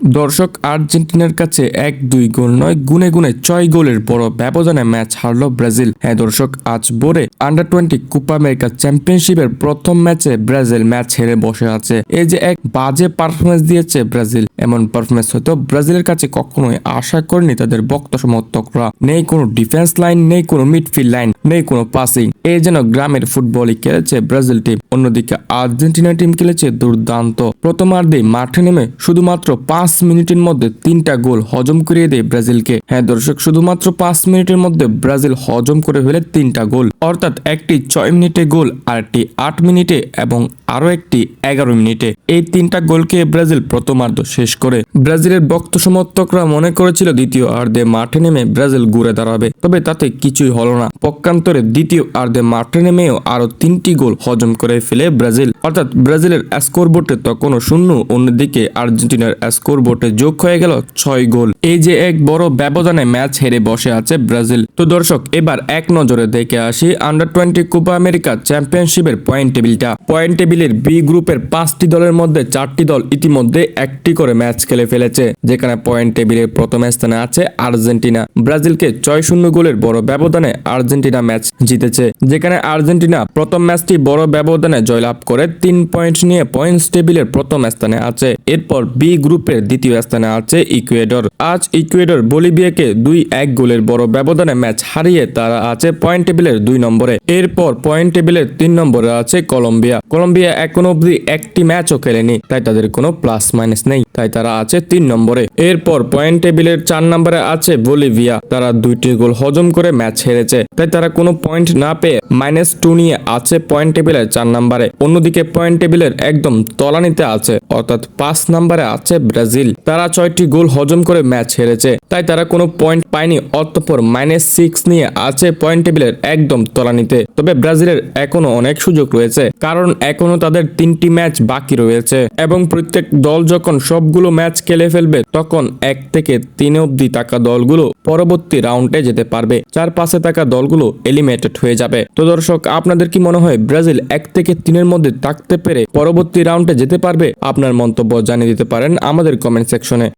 দর্শক আর্জেন্টিনার কাছে এক দুই গোল নয়, গুনে গুনে ছয় গোলের বড় ব্যবধানে ম্যাচ হারল ব্রাজিল। হ্যাঁ দর্শক, আজ বোরে আন্ডার টোয়েন্টি কোপা আমেরিকা চ্যাম্পিয়নশিপের প্রথম ম্যাচে ব্রাজিল ম্যাচ হেরে বসে আছে। এই যে এক বাজে পারফরমেন্স দিয়েছে ব্রাজিল। এমন পারফরমেন্স হয়তো ব্রাজিলের কাছে কখনোই আশা করেনি তাদের বক্ত সমর্থকরা। নেই কোনো ডিফেন্স লাইন নেই কোনো মিডফিল্ড লাইন নেই কোনো পাসিং এই যেন গ্রামের ফুটবলই খেলেছে ব্রাজিল টিম অন্যদিকে আর্জেন্টিনা টিম খেলেছে দুর্দান্ত। প্রথমার্ধে মাঠে নেমে শুধুমাত্র পাঁচ মিনিটের মধ্যে তিনটা গোল হজম করিয়ে দেয় ব্রাজিলকে। হ্যাঁ দর্শক, শুধুমাত্র পাঁচ মিনিটের মধ্যে ব্রাজিল হজম করে ফেলে তিনটা গোল। অর্থাৎ একটি ছয় মিনিটে গোল, আরেকটি আট মিনিটে এবং আরও একটি এগারো মিনিটে। এই তিনটা গোলকে ব্রাজিল প্রথমার্ধ শেষ করে। ব্রাজিলের বক্ত সমর্থকরা মনে করেছিল দ্বিতীয় আর্ধে মাঠে নেমে ব্রাজিল ঘুরে দাঁড়াবে, তবে তাতে কিছুই হলো না। পক্ষান্তরে দ্বিতীয় আর্ধে মাঠে নেমেও আরও তিনটি গোল হজম করে ফেলে ব্রাজিল। অর্থাৎ ব্রাজিলের স্কোর বোর্ডে তখনও শূন্য, অন্যদিকে আর্জেন্টিনার স্কোর বোর্ডে যোগ হয়ে গেল ছয় গোল। এই যে এক বড় ব্যবধানে ম্যাচ হেরে বসে আছে ব্রাজিল। তো দর্শক, এবার এক নজরে দেখে আসি আন্ডার টোয়েন্টি কোপা আমেরিকা চ্যাম্পিয়নশিপের পয়েন্ট টেবিলটা। পয়েন্ট টেবিলের বি গ্রুপের পাঁচটি দলের মধ্যে চারটি দল ইতিমধ্যে একটি করে ম্যাচ খেলে ফেলেছে, যেখানে পয়েন্ট টেবিলের প্রথম স্থানে আছে আর্জেন্টিনা। ব্রাজিলকে ছয় শূন্য গোলের বড় ব্যবধানে আর্জেন্টিনা ম্যাচ জিতেছে, যেখানে আর্জেন্টিনা প্রথম ম্যাচটি বড় ব্যবধানে জয়লাভ করে তিন পয়েন্ট নিয়ে পয়েন্টস টেবিলের প্রথম স্থানে আছে। এরপর বি গ্রুপের দ্বিতীয় স্থানে আছে ইকুয়েডর। আজ ইকুয়েডর বলিভিয়াকে দুই এক গোলের বড় ব্যবধানে ম্যাচ হারিয়ে তারা আছে পয়েন্ট টেবিলের দুই নম্বরে। এরপর পয়েন্ট টেবিলের তিন নম্বরে আছে কলম্বিয়া। কলম্বিয়া এখনও অব্দি একটি ম্যাচও খেলেনি, তাই তাদের কোনো প্লাস মাইনাস নেই, তাই তারা আছে তিন নম্বরে। এরপর পয়েন্ট টেবিলের চার নম্বরে আছে বলিভিয়া, তারা দুইটি গোল হজম করে ম্যাচ হেরেছে, তাই তারা কোনো পয়েন্ট না পেয়ে মাইনাস টু নিয়ে আছে পয়েন্ট টেবিলের চার নম্বরে। অন্যদিকে পয়েন্ট টেবিলের একদম তলানিতে আছে, অর্থাৎ পাঁচ নম্বরে আছে ব্রাজিল, তারা ছয়টি গোল হজম করে ম্যাচ হেরেছে, তাই তারা কোনো পয়েন্ট পায়নি, অতঃপর মাইনাস সিক্স নিয়ে আছে পয়েন্ট টেবিলের একদম তলানিতে। তবে ব্রাজিলের এখনও অনেক সুযোগ রয়েছে, কারণ এখনও তাদের তিনটি ম্যাচ বাকি রয়েছে এবং প্রত্যেক দল যখন সবগুলো ম্যাচ খেলে ফেলবে, তখন এক থেকে তিন অব্দি থাকা দলগুলো পরবর্তী রাউন্ডে যেতে পারবে। চার পাশে থাকা দলগুলো এলিমিনেটেড হয়ে যাবে। তো দর্শক, আপনাদের কি মনে হয় ব্রাজিল এক থেকে তিনের মধ্যে থাকতে পেরে পরবর্তী রাউন্ডে যেতে পারবে? আপনার মন্তব্য জানিয়ে দিতে পারেন আমাদের কমেন্ট সেকশনে।